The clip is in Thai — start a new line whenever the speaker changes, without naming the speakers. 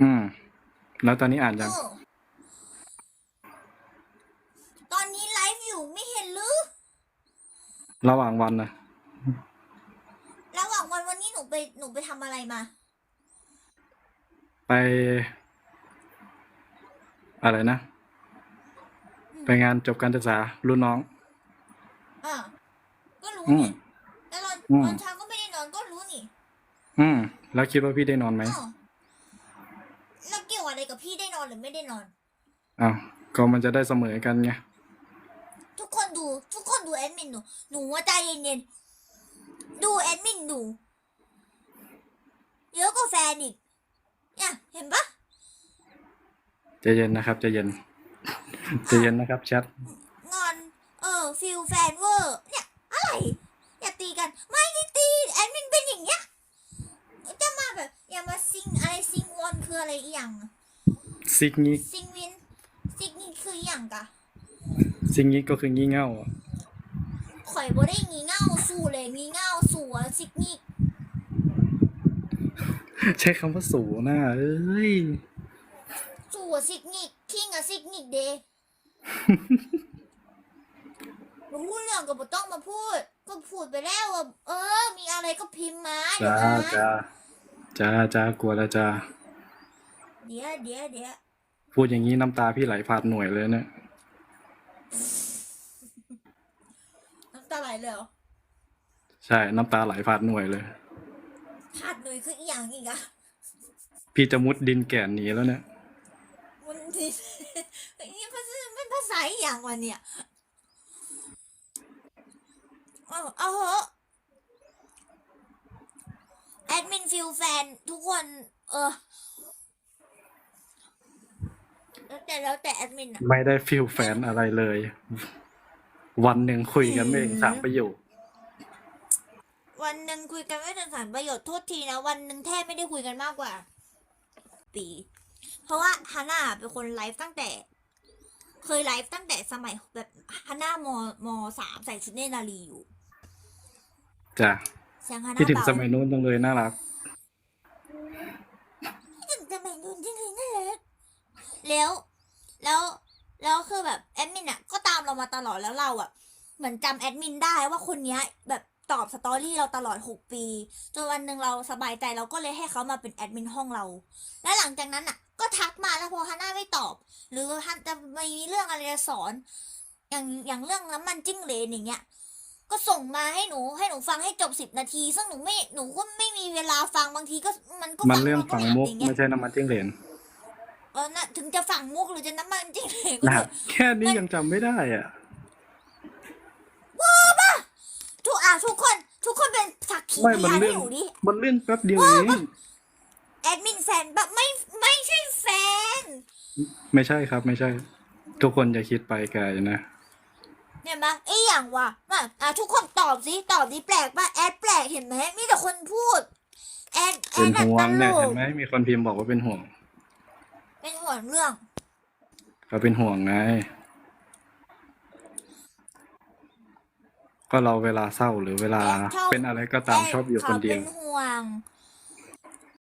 อืม แล้วตอนนี้อ่านยัง
เออตอนนี้ไลฟ์อยู่ไม่เห็นหรือ
ระหว่างวันนะ
ระหว่างวันวันนี้หนูไปหนูไปทำอะไรมา
ไป อะไรนะ ไปงานจบการศึกษารุ่นน้อง
อ่าก็รู้
อืม
นี่แล้วตอน
อืม
ตอนเช้าก็ไม่ได้นอนก็รู้นี่
อืม แล้วคิดว่าพี่ได้นอนไหม
อ้าวแล้วเกี่ยวอะไรกับพี่ได้นอนหรือไม่ได้นอน
อ้าวก็มันจะได้เสมอกันไง
ทุกคนดู ทุกคนดูแอดมินหนู หนูว่าใจเย็นๆ ดูแอดมินหนูเยอะกว่าแฟนอีกเนี่ยเห็นปะ
ใจะเย็นนะครับใจะเย็น ใจะเย็นนะครับแชท
งอน เออฟิลแฟนเวอร์เนี่ยอะไรอย่าตีกัน ไม่ได้ตีแอดมินเป็นอย่างเงี้ยจะมาแบบอย่ามาซิงอะไรซิงวอนคืออะไรอีหยังอะ
ซิกงี้
ซิงวินซิงนี่คืออีหยังกะ
ซิกงี้ก็คืองี่เง่าอะ
ข่อยบ่ได้งีเง่าสู่เลยงีเง่าสู่อะซิกนี่
ใช้คำว่าสูหน้าเอ้ย
สู่อะซิกนิกคิงอะซิกนิกเดย์รู้เรื่องก็บ่ต้องมาพูด ก็พูดไปแล้วว่าเออ มีอะไรก็พิมพ์มาเดี๋ย
จ้าว
นะ
จ้าจ้าจ้ากลัวแล้วจ้า
เดี๋ยวเดี๋ยวเดี๋ยว
พูดอย่างนี้น้ำตาพี่ไหลผ่านหน่วยเลยเนี่ย
น้ำตาไหลเลยเหรอ
ใช่น้ำตาไหลผ่านหน่วยเลย
พลาดเลยคืออีหยังอีกอะ
พี่จะมุดดินแก่นหนีแล้วเนี่ย
มันดินี่ภาษามันภาษาอีหยังวะเนี่ยเอาเอาเหอะแอดมินฟิลแฟนทุกคน เออ แล้วแต่แล้วแต่แอดมินอะ
ไม่ได้ฟิลแฟนอะไรเลย วันหนึ่งคุยกันไม่ถึงสามประโยค
วันหนึ่งคุยกันไม่ถึงสามประโยชน์โทษทีนะ วันหนึ่งแทบไม่ได้คุยกันมากกว่า ปี เพราะว่าฮาน่าเป็นคนไลฟ์ตั้งแต่ เคยไลฟ์ตั้งแต่สมัยแบบฮาน่ามมสามใส่ชุดเนตรนารีอยู่
จ้ะ
เสียงฮาน่า
พี่ถึง
เบา
สมัยนู้นจังเลยน่ารัก
คิดถึงสมัยนู้นจริงๆนั่นแหละ แล้วแล้วแล้วคือแบบแอดมินอะก็ตามเรามาตลอดแล้วเราอะเหมือนจำแอดมินได้ว่าคนเนี้ยแบบตอบสตอรี่เราตลอดหกปี จนวันหนึ่งเราสบายใจเราก็เลยให้เขามาเป็นแอดมินห้องเรา และหลังจากนั้นอะ ก็ทักมาแล้วพอฮันน่าไม่ตอบ หรือฮันจะมีเรื่องอะไรจะสอน อย่างอย่างเรื่องน้ำมันจิ้งเหลนอย่างเงี้ยก็ส่งมาให้หนูให้หนูฟังให้จบสิบนาที ซึ่งหนูไม่หนูก็ไม่มีเวลาฟังบางทีก็มันก็
มัน
ฟั
เรื่อง
แล้ว
ฝัง
หลับ
มุก
อย่างเงี้ย
ไม่ใช่น้ำมันจิ้งเหลน
เออนะถึงจะฝังมุกหรือจะน้ำมันจิ้งเหลนก็
นะ
เถอะ
แค่นี้ยังจำไม่ได้อะ
ทุกอะทุกคน ทุกคนเป็นสักขี
ไม่
พ
มัน
ยาน
เรื่
ให้
อง
หนูดิ
มันเรื่องแป๊บเดียวเอง
แอดมินแฟนแบบไม่ไม่ใช่แฟน
ไม่ใช่ครับ ไม่ใช่ ทุกคนอย่าคิดไปไกลนะ
เนี่ยมะไอ้อย่างวะมาอะทุกคนตอบสิตอบดิแปลกป่ะแอดแปลกเห็นไหมมีแต่คนพูดแอดแอ
เป็น
ดแบบ
ห่ว
ต
ง
ล
เนี่ยเห็
ก
นไหมมีคนพิมพ์บอกว่าเป็นห่วง
เป็นห่วงเรื่อง
เขาเป็นห่วงไง ก็เราเวลาเศร้าหรือเวลา
แอดชอบ
เป็นอะไรก็ตามชอบอยู่คนเดียว
ขาเป็นห่วง